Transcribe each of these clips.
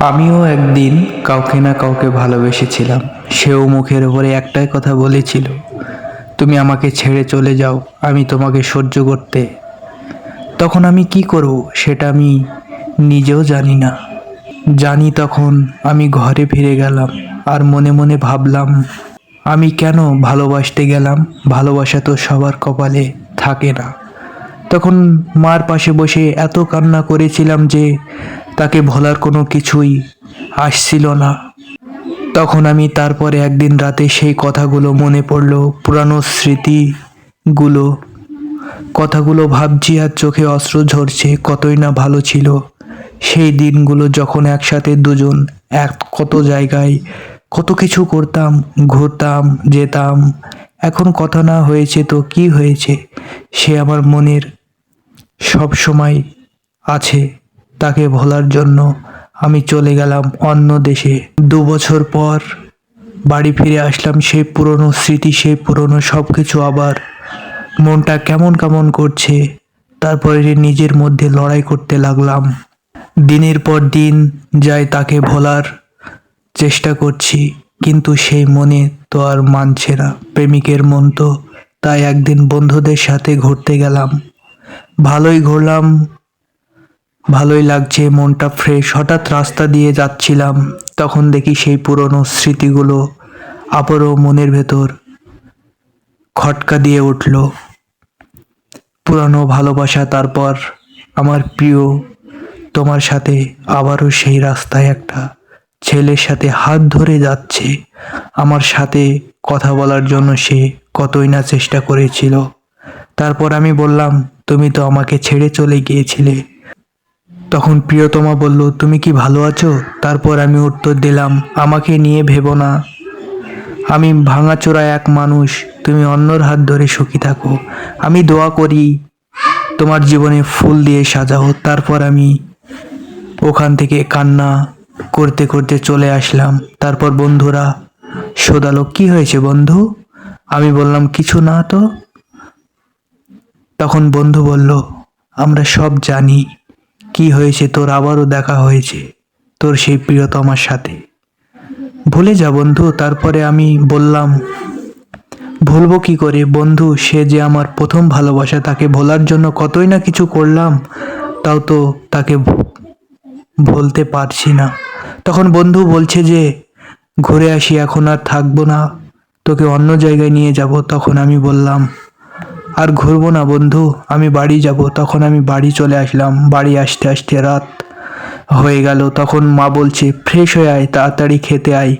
আমিও একদিন কাউকে না কাউকে ভালোবেসেছিলাম। সেও মুখের ওপরে একটাই কথা বলেছিল, তুমি আমাকে ছেড়ে চলে যাও, আমি তোমাকে সহ্য করতে। তখন আমি কি করব সেটা আমি নিজেও জানি না। জানি তখন আমি ঘরে ফিরে গেলাম আর মনে মনে ভাবলাম, আমি কেন ভালোবাসতে গেলাম? ভালোবাসা তো সবার কপালে থাকে না। তখন মার পাশে বসে এত কান্না করেছিলাম যে তাকে ভোলার কোনো কিছুই আসছিল না। তখন আমি তারপরে একদিন রাতে সেই কথাগুলো মনে পড়ল, পুরানো স্মৃতিগুলো। কথাগুলো ভাবছি আর চোখে অস্ত্র ঝরছে, কতই না ভালো ছিল। সেই দিনগুলো যখন একসাথে দুজন এক কত জায়গায় কত কিছু করতাম, ঘুরতাম, যেতাম, এখন কথা না হয়েছে তো কি হয়েছে, সে আমার মনের সব সময় আছে। তাকে ভোলার জন্য আমি চলে গেলাম অন্য দেশে। দু বছর পর বাড়ি ফিরে আসলাম সেই পুরনো স্মৃতি সেই পুরনো সব কিছু আবার। মনটা কেমন কেমন করছে, তারপরে নিজের মধ্যে লড়াই করতে লাগলাম। দিনের পর দিন যায় তাকে ভোলার চেষ্টা করছি, কিন্তু সেই মনে তো আর মানছে না। প্রেমিকের মন তো তাই একদিন বন্ধুদের সাথে ঘুরতে গেলাম। ভালোই ঘুরলাম, ভালোই লাগছে, মনটা ফ্রেশ হঠাৎ রাস্তা দিয়ে যাচ্ছিলাম, তখন দেখি সেই পুরনো স্মৃতিগুলো আবারও মনের ভেতর খটকা দিয়ে উঠল। পুরানো ভালোবাসা, তারপর আমার প্রিয়, তোমার সাথে আবারও সেই রাস্তায় একটা ছেলের সাথে হাত ধরে যাচ্ছে। আমার সাথে কথা বলার জন্য সে কতই না চেষ্টা করেছিল। তারপর আমি বললাম, তুমি তো আমাকে ছেড়ে চলে গিয়েছিলে। তখন প্রিয়তমা বলল, তুমি কি ভালো আছো? তারপর আমি উত্তর দিলাম, আমাকে নিয়ে ভেবো না। আমি ভাঙাচোরা এক মানুষ, তুমি অন্যর হাত ধরে সুখী থাকো। আমি দোয়া করি, তোমার জীবনে ফুল দিয়ে সাজাও। তারপর আমি ওখান থেকে কান্না করতে করতে চলে আসলাম। তারপর বন্ধুরা শোধালো কি হয়েছে বন্ধু? আমি বললাম, কিছু না তো। তখন বন্ধু বলল, আমরা সব জানি কি হয়েছে, তোর আবারও দেখা হয়েছে, তোর সেই প্রিয়তমার সাথে। ভুলে যা বন্ধু, তারপরে আমি বললাম, ভুলবো কি করে? বন্ধু, সে যে আমার প্রথম ভালোবাসা, তাকে ভোলার জন্য কতই না কিছু করলাম, তাও তো তাকে ভুলতে পারছি না। তখন বন্ধু বলছে যে, ঘুরে আসি, এখন আর থাকব না, তোকে অন্য জায়গায় নিয়ে যাব। তখন আমি বললাম আর ঘুরবো না, বন্ধু। আমি বাড়ি যাব। তখন আমি বাড়ি চলে আসলাম। বাড়ি আসতে আসতে রাত হয়ে গেল। তখন মা বলছে, ফ্রেশ হয়ে আয়, তাড়াতাড়ি খেতে আয়।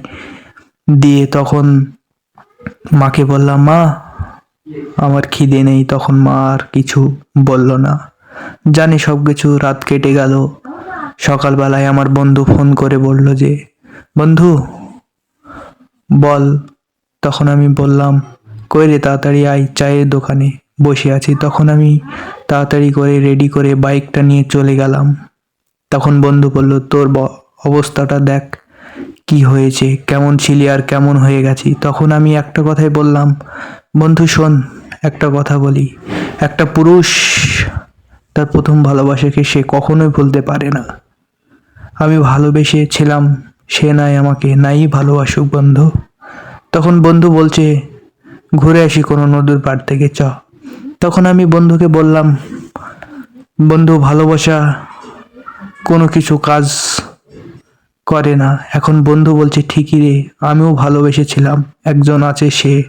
দিয়ে তখন মাকে বললাম, মা, আমার খিদে নেই। তখন মা আর কিছু বলল না। জানি সব কিছু রাত কেটে গেল। সকালবেলায় আমার বন্ধু ফোন করে বলল যে, বন্ধু, বল। তখন আমি বললাম কই রে তাড়াতাড়ি আয় চায়ের দোকানে। বসে আছি। তখন আমি তাড়াতাড়ি করে রেডি করে বাইকটা নিয়ে চলে গেলাম। তখন বন্ধু বলল, তোর অবস্থাটা দেখ, কি হয়েছে? কেমন ছিলি আর কেমন হয়ে গেছি? তখন আমি একটা কথাই বললাম, বন্ধু, শোন, একটা কথা বলি। একটা পুরুষ তার প্রথম ভালোবাসাকে সে কখনোই ভুলতে পারে না। আমি ভালোবেসে ছিলাম সে নাই আমাকে, নাই ভালোবাসুক বন্ধু। তখন বন্ধু বলছে ঘুরে আসি কোনো নদীর পাড় থেকে, চ। তখন আমি বন্ধুকে বললাম, বন্ধু, ভালোবাসা কোনো কিছু কাজ করে না। এখন বন্ধু বলছে, ঠিকই রে, আমিও ভালোবেসেছিলাম, একজন আছে সে।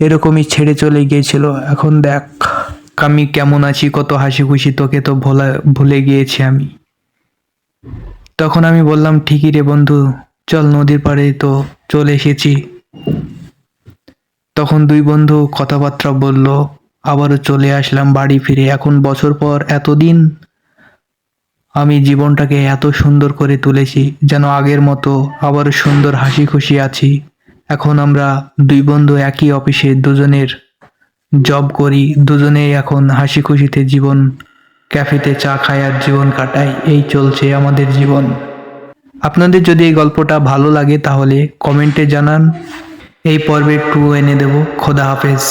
এরকমই ছেড়ে চলে গিয়েছিল। এখন দেখ, আমি কেমন আছি, কত হাসি খুশি তোকে তো ভোলা, ভুলে গিয়েছি আমি। তখন আমি বললাম, ঠিকই রে বন্ধু, চল নদীর পাড়ে তো চলে এসেছি। তখন দুই বন্ধু কথাবার্তা বলল, আবারও চলে আসলাম বাড়ি ফিরে। এখন বছর পর এতদিন আমি জীবনটাকে এত সুন্দর করে তুলেছি, যেন আগের মতো আবারও সুন্দর হাসি খুশি আছি। এখন আমরা দুই বন্ধু একই অফিসে, দুজনের জব করি, দুজনেই এখন হাসি খুশিতে জীবন ক্যাফেতে চা খাই আর জীবন কাটাই। এই চলছে আমাদের জীবন। আপনাদের যদি এই গল্পটা ভালো লাগে তাহলে কমেন্টে জানান। এই পর্বে টু এনে দেব। খোদা হাফেজ।